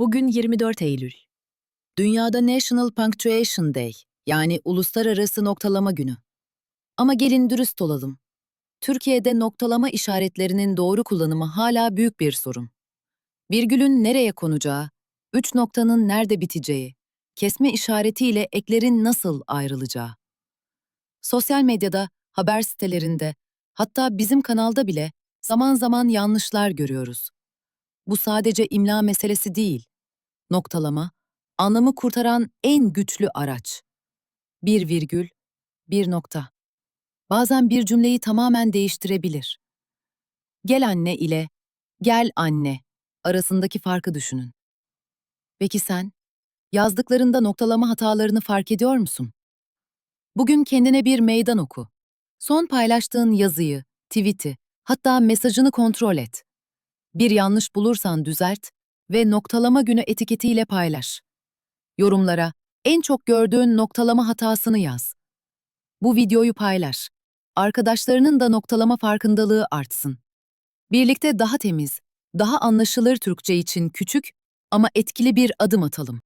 Bugün 24 Eylül. Dünyada National Punctuation Day, yani Uluslararası Noktalama Günü. Ama gelin dürüst olalım. Türkiye'de noktalama işaretlerinin doğru kullanımı hala büyük bir sorun. Virgülün nereye konacağı, üç noktanın nerede biteceği, kesme işaretiyle eklerin nasıl ayrılacağı. Sosyal medyada, haber sitelerinde, hatta bizim kanalda bile zaman zaman yanlışlar görüyoruz. Bu sadece imla meselesi değil. Noktalama, anlamı kurtaran en güçlü araç. Bir virgül, bir nokta. Bazen bir cümleyi tamamen değiştirebilir. Gel anne ile gel anne arasındaki farkı düşünün. Peki sen, yazdıklarında noktalama hatalarını fark ediyor musun? Bugün kendine bir meydan oku. Son paylaştığın yazıyı, tweet'i, hatta mesajını kontrol et. Bir yanlış bulursan düzelt ve noktalama günü etiketiyle paylaş. Yorumlara en çok gördüğün noktalama hatasını yaz. Bu videoyu paylaş. Arkadaşlarının da noktalama farkındalığı artsın. Birlikte daha temiz, daha anlaşılır Türkçe için küçük ama etkili bir adım atalım.